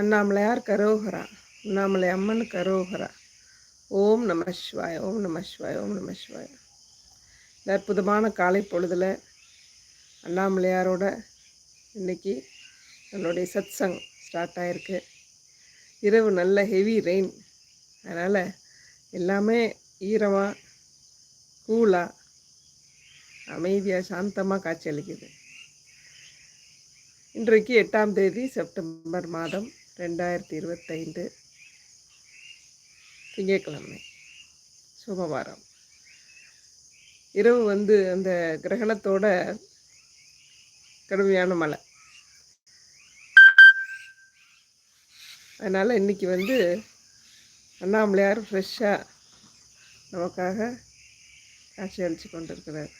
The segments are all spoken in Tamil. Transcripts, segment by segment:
அண்ணாமலையார் கரோகரா. அண்ணாமலை அம்மன் கரோகரா. ஓம் நம சிவாய ஓம் நம சிவாய ஓம் நம சிவாய இந்த அற்புதமான காலை பொழுதில் அண்ணாமலையாரோட இன்னைக்கு நம்மளுடைய சத் சங் ஸ்டார்ட் ஆகிருக்கு இரவு நல்ல ஹெவி ரெயின் அதனால் எல்லாமே ஈரமாக கூலாக அமைதியாக சாந்தமாக காட்சியளிக்குது இன்றைக்கு எட்டாம் தேதி செப்டம்பர் மாதம். ரெண்டாயிரத்தி இருபத்தைந்து திங்கட்கிழமை சோமவாரம். இரவு வந்து அந்த கிரகணத்தோட கடுமையான மழை. அதனால் இன்றைக்கி வந்து அண்ணாமலையார் ஃப்ரெஷ்ஷாக நமக்காக காட்சி அளித்து கொண்டிருக்கிறார்.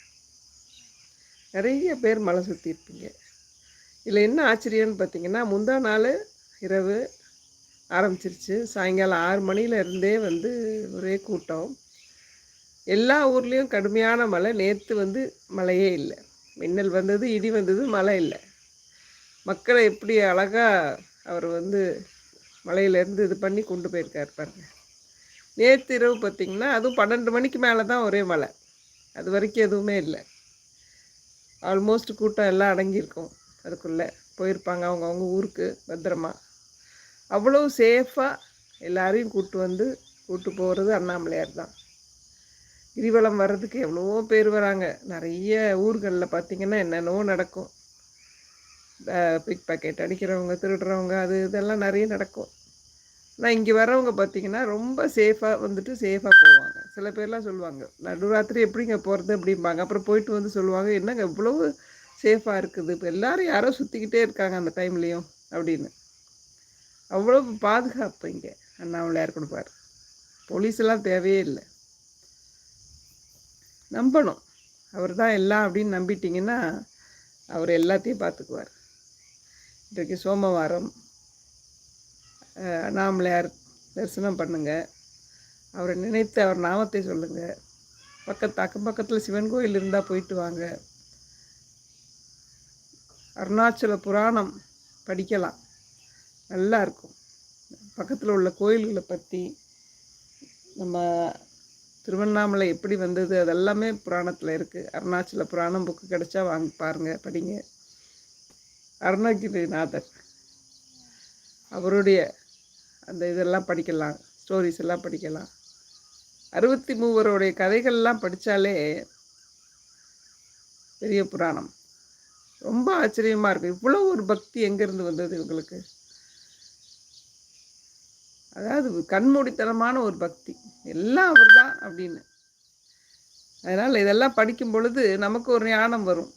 நிறைய பேர் மலை சுற்றிருப்பீங்க இதில் என்ன ஆச்சரியம்னு பார்த்தீங்கன்னா முந்தா நாள் இரவு ஆரம்பிச்சிருச்சு. சாயங்காலம் ஆறு மணியில இருந்தே வந்து ஒரே கூட்டம். எல்லா ஊர்லேயும் கடுமையான மழை. நேற்று வந்து மழையே இல்லை. மின்னல் வந்தது இடி வந்தது மழை இல்லை. மக்களை எப்படி அழகாக அவர் வந்து மலையிலேருந்து இது பண்ணி கொண்டு போயிருக்கார் பாருங்க. நேற்று இரவு பார்த்திங்கன்னா அதுவும் பன்னெண்டு மணிக்கு மேலே தான் ஒரே மழை. அது வரைக்கும் எதுவுமே இல்லை. ஆல்மோஸ்ட் கூட்டம் எல்லாம் அடங்கியிருக்கும். அதுக்குள்ளே போயிருப்பாங்க அவங்கவுங்க ஊருக்கு பத்திரமா. அவ்வளோ சேஃபாக எல்லாரையும் கூட்டு வந்து கூட்டு போகிறது அண்ணாமலையார் தான். கிரிவலம் வர்றதுக்கு எவ்வளவோ பேர் வராங்க. நிறைய ஊர்களில் பார்த்திங்கன்னா என்னென்னவோ நடக்கும். பிக் பாக்கெட் அடிக்கிறவங்க திருடுறவங்க அது இதெல்லாம் நிறைய நடக்கும். ஆனால் இங்கே வரவங்க பார்த்திங்கன்னா ரொம்ப சேஃபாக வந்துட்டு சேஃபாக போவாங்க. சில பேர்லாம் சொல்லுவாங்க நடுராத்திரி எப்படிங்க போகிறது அப்படிம்பாங்க. அப்புறம் போயிட்டு வந்து சொல்லுவாங்க என்னங்க இவ்வளவு சேஃபாக இருக்குது? இப்போ எல்லோரும் யாரோ சுற்றிக்கிட்டே இருக்காங்க அந்த டைம்லேயும் அப்படின்னு. அவ்வளோ பாதுகாப்பு இங்கே. அண்ணாமலையார் கொடுப்பார்? போலீஸெல்லாம் தேவையே இல்லை. நம்பணும். அவர் தான் எல்லாம் அப்படின்னு நம்பிட்டிங்கன்னா அவர் எல்லாத்தையும் பார்த்துக்குவார். இன்றைக்கு சோமவாரம். அண்ணாமலையார் தரிசனம் பண்ணுங்கள் அவரை நினைத்து அவர் நாமத்தை சொல்லுங்கள் பக்கத்து அக்கம் பக்கத்தில் சிவன் கோயில் இருந்தால் போயிட்டு வாங்க. அருணாச்சல புராணம் படிக்கலாம். நல்லா இருக்கும் பக்கத்தில் உள்ள கோயில்களை பற்றி நம்ம திருவண்ணாமலை எப்படி வந்தது அதெல்லாமே புராணத்தில் இருக்குது அருணாச்சல புராணம் புக்கு கிடச்சா வாங்க பாருங்கள் படிங்க. அருணகிரிநாதர் அவருடைய அந்த இதெல்லாம் படிக்கலாம் ஸ்டோரிஸ் எல்லாம் படிக்கலாம். அறுபத்தி மூவருடைய கதைகள்லாம் படித்தாலே பெரிய புராணம். ரொம்ப ஆச்சரியமாக இருக்கும். இவ்வளோ ஒரு பக்தி எங்கேருந்து வந்தது இவங்களுக்கு? அதாவது கண்மூடித்தனமான ஒரு பக்தி. எல்லாம் அவர் தான் அப்படின்னு. அதனால் இதெல்லாம் படிக்கும் பொழுது நமக்கு ஒரு ஞானம் வரும்.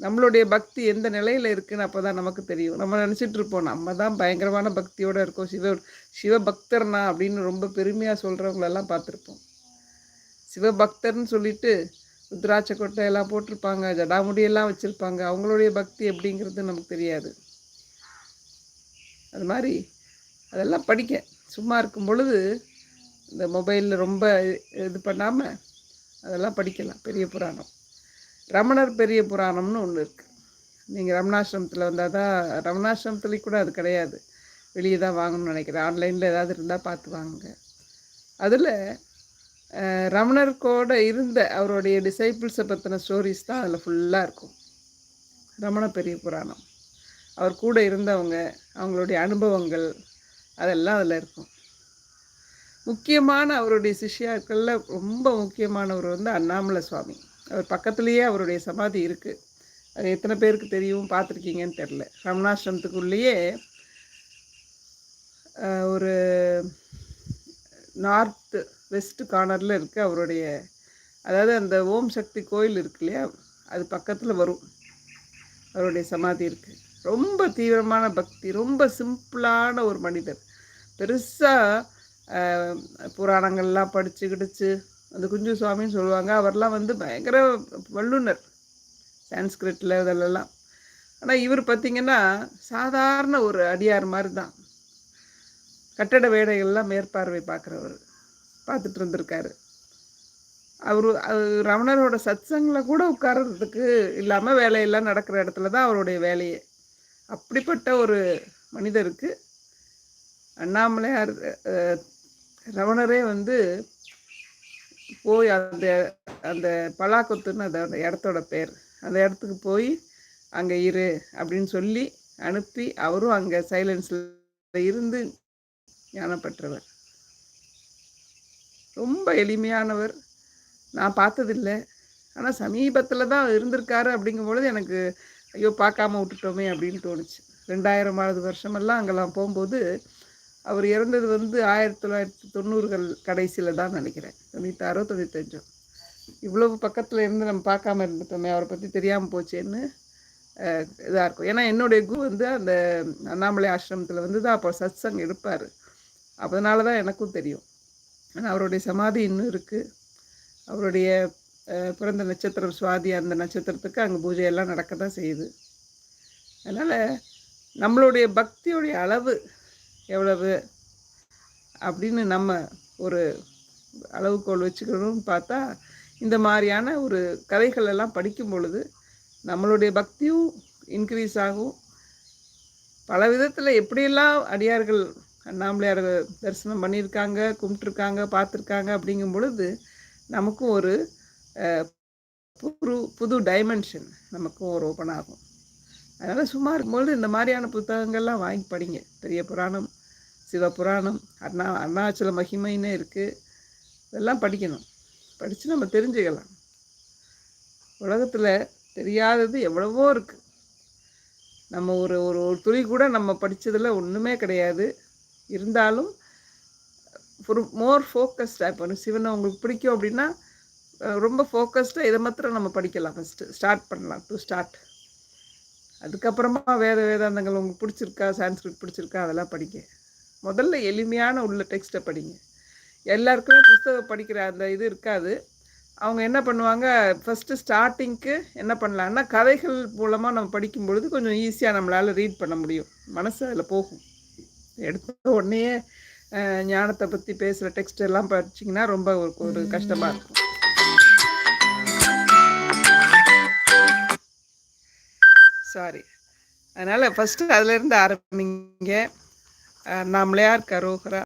நம்மளுடைய பக்தி எந்த நிலையில் இருக்குன்னு அப்போ தான் நமக்கு தெரியும். நம்ம நினச்சிட்டு இருப்போம் நம்ம தான் பயங்கரமான பக்தியோடு இருக்கோம். சிவ சிவபக்தர்னா அப்படின்னு ரொம்ப பெருமையாக சொல்கிறவங்களெல்லாம் பார்த்துருப்போம். சிவபக்தர்னு சொல்லிட்டு ருத்ராட்ச கொட்டை எல்லாம் போட்டிருப்பாங்க ஜடாமுடியெல்லாம் வச்சுருப்பாங்க. அவங்களுடைய பக்தி எப்படிங்கிறது நமக்கு தெரியாது. அது மாதிரி அதெல்லாம் படிக்க. சும்மா இருக்கும் பொழுது இந்த மொபைலில் ரொம்ப இது பண்ணாமல் அதெல்லாம் படிக்கலாம். பெரிய புராணம். ரமணர் பெரிய புராணம்னு ஒன்று இருக்குது நீங்கள் ரமணாசிரமத்தில் வந்தால் தான் ரமணாசிரமத்துலேயும் கூட அது கிடையாது. வெளியே தான் வாங்கணும்னு நினைக்கிறேன். ஆன்லைனில் ஏதாவது இருந்தால் பார்த்து வாங்குங்க. அதில் ரமணர்கோட இருந்த அவருடைய டிசைபிள்ஸை பற்றின ஸ்டோரிஸ் தான் அதில் ஃபுல்லாக இருக்கும். ரமண பெரிய புராணம். அவர் கூட இருந்தவங்க அவங்களுடைய அனுபவங்கள் அதெல்லாம் அதில் இருக்கும். முக்கியமான அவருடைய சிஷ்யாக்களில் ரொம்ப முக்கியமானவர் வந்து அண்ணாமலை சுவாமி. அவர் பக்கத்துலேயே அவருடைய சமாதி இருக்குது அது எத்தனை பேருக்கு தெரியும் பார்த்துருக்கீங்கன்னு தெரில ரமணாசிரமத்துக்குள்ளேயே ஒரு நார்த்து வெஸ்ட் கார்னரில் இருக்குது அவருடைய அதாவது அந்த ஓம் சக்தி கோயில் இருக்கு இல்லையா? அது பக்கத்தில் வரும். அவருடைய சமாதி இருக்குது ரொம்ப தீவிரமான பக்தி ரொம்ப சிம்பிளான ஒரு மனிதர். பெருசாக புராணங்கள்லாம் படித்து கிடிச்சு அந்த குஞ்சு சுவாமின்னு சொல்லுவாங்க. அவர்லாம் வந்து பயங்கர வல்லுனர் சான்ஸ்கிரிட்டில் இதெல்லாம். ஆனால் இவர் பார்த்திங்கன்னா சாதாரண ஒரு அடியார் மாதிரி தான் கட்டட வேலைகள்லாம் மேற்பார்வை பார்க்குறவர் பார்த்துட்டு இருந்திருக்காரு. அவர் ரமணரோட சத்சங்கில் கூட உட்கார்றதுக்கு இல்லாமல் வேலையெல்லாம் நடக்கிற இடத்துல தான் அவருடைய வேலையே. அப்படிப்பட்ட ஒரு மனிதருக்கு அண்ணாமலையார் ரவணரே வந்து போய் அந்த அந்த பலாக்கொத்துன்னு அந்த அந்த இடத்தோட பேர். அந்த இடத்துக்கு போய் அங்கே இரு அப்படின்னு சொல்லி அனுப்பி அவரும் அங்கே சைலன்ஸில் இருந்து ஞானப்பெற்றவர் ரொம்ப எளிமையானவர். நான் பார்த்ததில்லை. ஆனால் சமீபத்தில் தான் இருந்திருக்காரு அப்படிங்கும் பொழுது எனக்கு ஐயோ பார்க்காம விட்டுட்டோமே அப்படின்னு தோணுச்சு. ரெண்டாயிரமாவது வருஷமெல்லாம் அங்கெல்லாம் போகும்போது அவர் இறந்தது வந்து ஆயிரத்தி தொள்ளாயிரத்தி தொண்ணூறுகள் கடைசியில் தான் நினைக்கிறேன். தொண்ணூத்தாறோ தொண்ணூத்தஞ்சோ. இவ்வளவு பக்கத்தில் இருந்து நம்ம பார்க்காம இருந்துட்டோமே அவரை பற்றி தெரியாமல் போச்சேன்னு இதாக இருக்கும். ஏன்னா என்னுடைய குரு வந்து அந்த அண்ணாமலை ஆசிரமத்தில் வந்து தான் அப்போ சத்சங் எடுப்பார். அதனால தான் எனக்கும் தெரியும். ஆனால் அவருடைய சமாதி இன்னும் இருக்குது அவருடைய பிறந்த நட்சத்திரம் சுவாதி அந்த நட்சத்திரத்துக்கு அங்கே பூஜையெல்லாம் நடக்க தான் செய்யுது. அதனால் நம்மளுடைய பக்தியுடைய அளவு எவ்வளவு அப்படின்னு நம்ம ஒரு அளவுகோல் வச்சுக்கணும்னு பார்த்தா இந்த மாதிரியான ஒரு கதைகள் எல்லாம் படிக்கும் பொழுது நம்மளுடைய பக்தியும் இன்க்ரீஸ் ஆகும். பல விதத்தில் எப்படியெல்லாம் அடியார்கள் அண்ணாமலையார் தரிசனம் பண்ணியிருக்காங்க கும்பிட்டுருக்காங்க பார்த்துருக்காங்க அப்படிங்கும் பொழுது நமக்கும் ஒரு புது புது டைமென்ஷன் நமக்கும் ஒரு ஓப்பன் ஆகும். அதனால் சும்மா இருக்கும்பொழுது இந்த மாதிரியான புத்தகங்கள்லாம் வாங்கி படிங்க. பெரிய புராணம் சிவபுராணம் அண்ணா அருணாச்சல மகிமைன்னு இருக்குது இதெல்லாம் படிக்கணும். படித்து நம்ம தெரிஞ்சுக்கலாம். உலகத்தில் தெரியாதது எவ்வளவோ இருக்குது நம்ம ஒரு ஒரு ஒரு துளி கூட நம்ம படித்ததில் ஒன்றுமே கிடையாது. இருந்தாலும் ஒரு மோர் ஃபோக்கஸ்டாக இப்போ சிவனை உங்களுக்கு பிடிக்கும் அப்படின்னா ரொம்ப ஃபோக்கஸ்டாக இதை மாத்திரம் நம்ம படிக்கலாம் ஃபஸ்ட்டு ஸ்டார்ட் பண்ணலாம் டு ஸ்டார்ட் அதுக்கப்புறமா வேத வேதாந்தங்கள் உங்களுக்கு பிடிச்சிருக்கா சான்ஸ்கிரிட் பிடிச்சிருக்கா அதெல்லாம் படிங்க. முதல்ல எளிமையான உள்ள டெக்ஸ்ட்டை படிங்க. எல்லாருக்குமே புஸ்தகம் படிக்கிற அந்த இது இருக்காது. அவங்க என்ன பண்ணுவாங்க ஃபஸ்ட்டு ஸ்டார்டிங்க்கு என்ன பண்ணலான்னா கதைகள் மூலமாக நம்ம படிக்கும் பொழுது கொஞ்சம் ஈஸியாக நம்மளால் ரீட் பண்ண முடியும். மனசு அதில் போகும். எடுத்த உடனே ஞானத்தை பற்றி பேசுகிற டெக்ஸ்ட் எல்லாம் படிச்சிங்கன்னா ரொம்ப ஒரு ஒரு கஷ்டமாக இருக்கும். சாரி அதனால் ஃபஸ்ட்டு அதிலேருந்து ஆரம்பிங்க. அஹ், நாமளையார் கரோகரா.